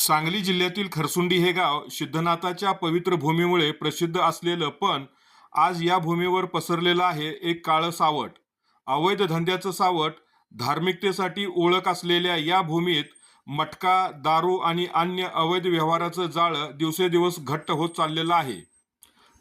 सांगली जिल्ह्यातील खरसुंडी हे गाव सिद्धनाथाच्या पवित्र भूमीमुळे प्रसिद्ध असलेलं पण आज या भूमीवर पसरलेलं आहे एक काळं सावट. अवैध धंद्याचं सावट धार्मिकतेसाठी ओळख असलेल्या या भूमीत मटका दारू आणि अन्य अवैध व्यवहाराचं जाळं दिवसेदिवस घट्ट होत चाललेलं आहे.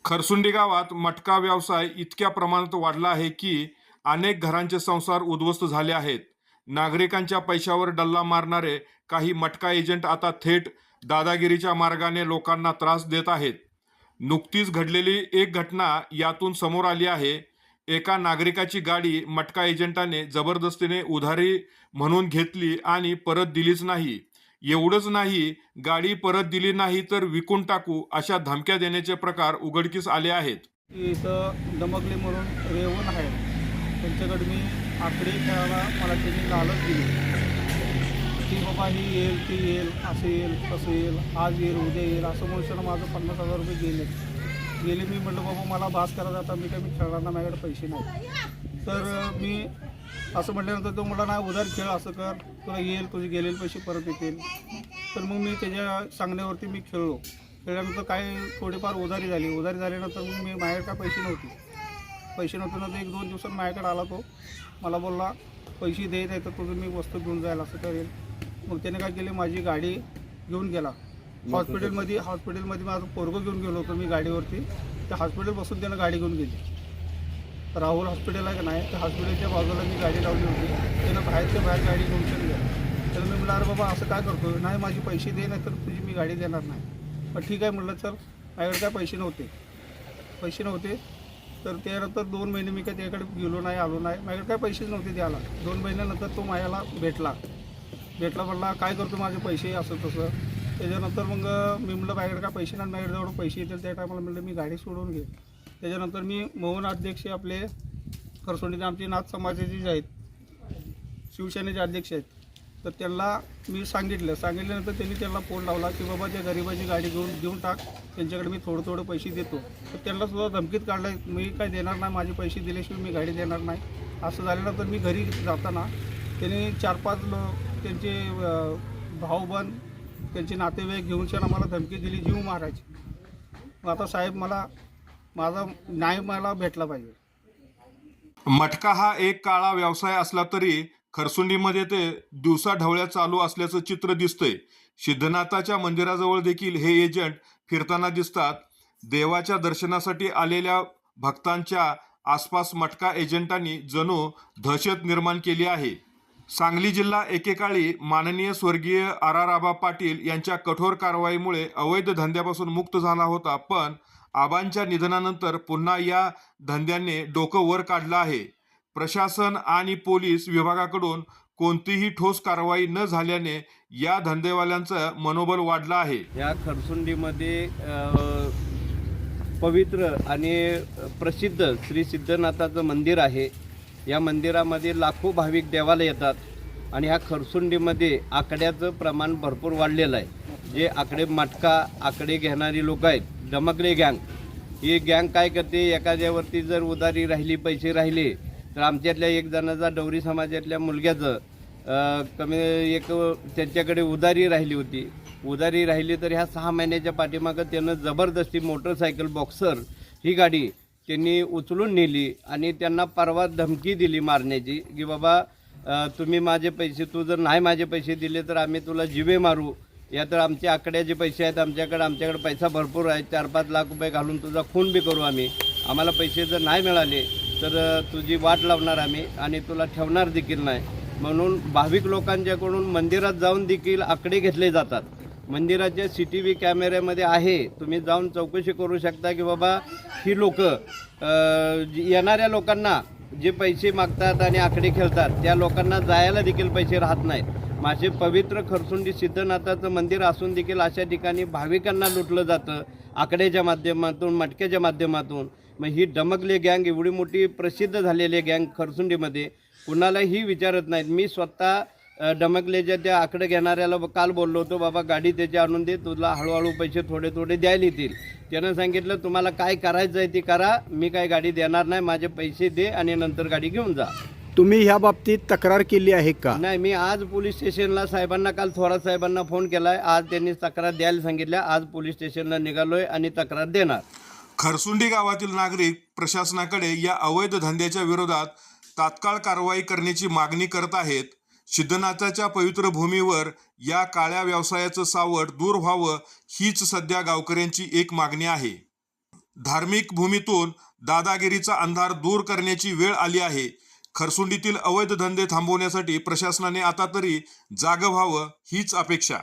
खरसुंडी गावात मटका व्यवसाय इतक्या प्रमाणात वाढला आहे की अनेक घरांचे संसार उद्ध्वस्त झाले आहेत. नागरिकांच्या पैशावर डल्ला मारणारे काही मटका एजंट आता थेट दादागिरीच्या मार्गाने लोकांना त्रास देत आहेत. नुकतीच घडलेली एक घटना यातून समोर आली आहे. एका नागरिकाची गाडी मटका एजंटाने जबरदस्तीने उधारी म्हणून घेतली आणि परत दिलीच नाही. एवढंच नाही गाडी परत दिली नाही तर विकून टाकू अशा धमक्या देण्याचे प्रकार उघडकीस आले आहेत. इथं दमकले म्हणून रेवण आहे. त्यांच्याकडे मी आकडे खेळायला मला त्यांनी लालच दिली. की बाबा ही येईल ती येईल असं येईल तसं येईल आज येईल उद्या येईल असं म्हणून माझं पन्नास हजार रुपये गेले. गेले मी म्हटलं बाबा मला भास करायचा आता मी काय मी खेळणार माझ्याकडे पैसे नाही. तर मी असं म्हटल्यानंतर तो म्हटला नाही उधार खेळ असं कर. तुला येईल तुझे गेलेले पैसे परत येतील. तर मग मी त्याच्या सांगण्यावरती मी खेळलो. खेळल्यानंतर काय थोडीफार उधारी झाली. उधारी झाल्यानंतर मग मी माझ्याकडे काय पैसे नव्हते. पैसे नव्हते नंतर एक दोन दिवसात माझ्याकडे आला तो. मला बोलला पैसे देत आहे तर तुझं मी वस्तू घेऊन जायला असं करेल. मग त्याने काय केले माझी गाडी घेऊन गेला. हॉस्पिटलमध्ये हॉस्पिटलमध्ये माझं पोरगं घेऊन गेलो होतो मी गाडीवरती. त्या हॉस्पिटल बसून त्यानं गाडी घेऊन गेली. राहुल हॉस्पिटल आहे का नाही त्या हॉस्पिटलच्या बाजूला मी गाडी लावली होती. त्यानं बाहेरच्या बाहेर गाडी घेऊन गेला तर मी म्हटलं अरे बाबा असं काय करतो नाही माझे पैसे दे नाही तर तुझी मी गाडी देणार नाही. मग ठीक आहे म्हटलं चल माझ्याकडे काय पैसे नव्हते. पैसे नव्हते. तर त्यानंतर दोन महिने मी काय त्याकडे गेलो नाही आलो नाही. माझ्याकडे काय पैसेच नव्हते द्यायला. दोन महिन्यानंतर तो माझ्याला भेटला. भेटला पडला काय करतो माझे पैसे असं तसं. त्याच्यानंतर मग मी म्हटलं माझ्याकडे काय पैसे नाही माझ्याकडे जेवढं पैसे येतील त्या टायमाला म्हटलं मी गाडी सोडून घे त्याच्यानंतर मी मोहन अध्यक्ष आपले खरसोंडीचे आमचे नाथ समाजाचे जे आहेत शिवसेनेचे अध्यक्ष आहेत तर त्यांना मी सांगितलं. सांगितल्यानंतर त्यांनी त्यांना फोन लावला की बाबा त्या गरिबाची गाडी घेऊन घेऊन टाक. त्यांच्याकडे मी थोडं थोडं पैसे देतो. तर त्यांना सुद्धा धमकीत काढलं मी काय देणार नाही माझे पैसे दिल्याशिवाय मी गाडी देणार नाही. असं झाल्यानंतर मी घरी जाताना त्यांनी चार पाच लोक त्यांचे अं, भाऊबंद त्यांचे नातेवाईक घेऊन शान आम्हाला धमकी दिली जीव मारायची. मग आता साहेब मला माझा न्याय मला भेटला पाहिजे. मटका हा एक काळा व्यवसाय असला तरी खरसुंडीमध्ये ते दिवसा ढवळ्या चालू असल्याचं चित्र दिसतंय. सिद्धनाथाच्या मंदिराजवळ देखील हे एजंट फिरताना दिसतात. देवाच्या दर्शनासाठी आलेल्या भक्तांच्या आसपास मटका एजंटांनी जणू दहशत निर्माण केली आहे. सांगली जिल्हा एकेकाळी माननीय स्वर्गीय आर आर आबा पाटील यांच्या कठोर कारवाईमुळे अवैध धंद्यापासून मुक्त झाला होता पण आबांच्या निधनानंतर पुन्हा या धंद्याने डोकं वर काढलं आहे. प्रशासन आणि पोलीस विभागाकडून कोणतीही ठोस कारवाई न झाल्याने या धंदेवाल्यांचं मनोबल वाढलं आहे. या खरसुंडीमध्ये पवित्र आणि प्रसिद्ध श्री सिद्धनाथाचं मंदिर आहे. या मंदिरामध्ये लाखो भाविक देवाला येतात. आणि ह्या खरसुंडीमध्ये आकड्याचं प्रमाण भरपूर वाढलेलं आहे. जे आकडे मटका आकडे घेणारी लोक आहेत डमकले गँग. ही गँग काय करते? एखाद्यावरती जर उधारी राहिली पैसे राहिले तर आमच्यातल्या एक जणाचा डवरी समाजातल्या मुलग्याचं कमी एक त्यांच्याकडे उधारी राहिली होती. उधारी राहिली तर ह्या सहा महिन्याच्या पाठीमागं त्यानं जबरदस्ती मोटरसायकल बॉक्सर ही गाडी त्यांनी उचलून नेली आणि त्यांना परवा धमकी दिली मारण्याची की बाबा तुम्ही माझे पैसे तू जर नाही माझे पैसे दिले तर आम्ही तुला जिवे मारू. या तर आमचे आकड्याचे पैसे आहेत आमच्याकडे आमच्याकडे पैसा भरपूर आहे चार पाच लाख रुपये घालून तुझा खून बी करू आम्ही. आम्हाला पैसे जर नाही मिळाले तर तुझी वाट लावणार आम्ही आणि तुला ठेवणार देखील नाही. म्हणून भाविक लोकांच्याकडून मंदिरात जाऊन देखील आकडे घेतले जातात. मंदिराच्या सी टी व्ही कॅमेऱ्यामध्ये आहे. तुम्ही जाऊन चौकशी करू शकता की बाबा ही लोक येणाऱ्या लोकांना जे पैसे मागतात आणि आकडे खेळतात त्या लोकांना जायला देखील पैसे राहत नाहीत. माझे पवित्र खरसुंडी सिद्धनाथाचं मंदिर असून देखील अशा ठिकाणी भाविकांना लुटलं जातं आकड्याच्या माध्यमातून मटक्याच्या माध्यमातून. मग ही डमकले गँग एवढी मोठी प्रसिद्ध झालेली गँग खरसुंडीमध्ये कुणालाही विचारत नाहीत. मी स्वतः डमकलेच्या त्या आकडे घेणाऱ्याला काल बोललो होतो बाबा गाडी त्याची आणून दे तुला हळूहळू पैसे थोडे थोडे द्यायला येतील. त्यानं सांगितलं तुम्हाला काय करायचं आहे ते करा मी काय गाडी देणार नाही माझे पैसे दे आणि नंतर गाडी घेऊन जा. तुम्ही ह्या बाबतीत तक्रार केली आहे का? नाही मी आज पोलीस स्टेशनला साहेबांना काल थोरात साहेबांना फोन केलाय. आज त्यांनी तक्रार द्यायला सांगितल्या आज पोलीस स्टेशनला निघालोय आणि तक्रार देणार. खरसुंडी गावातील नागरिक प्रशासनाकडे या अवैध धंद्याच्या विरोधात तात्काळ कारवाई करण्याची मागणी करत आहेत. सिद्धनाथाच्या पवित्र भूमीवर या काळ्या व्यवसायाचं सावट दूर व्हावं हीच सध्या गावकऱ्यांची एक मागणी आहे. धार्मिक भूमीतून दादागिरीचा अंधार दूर करण्याची वेळ आली आहे. खरसुंडीतील अवैध धंदे थांबवण्यासाठी प्रशासनाने आता तरी जागं व्हावं हीच अपेक्षा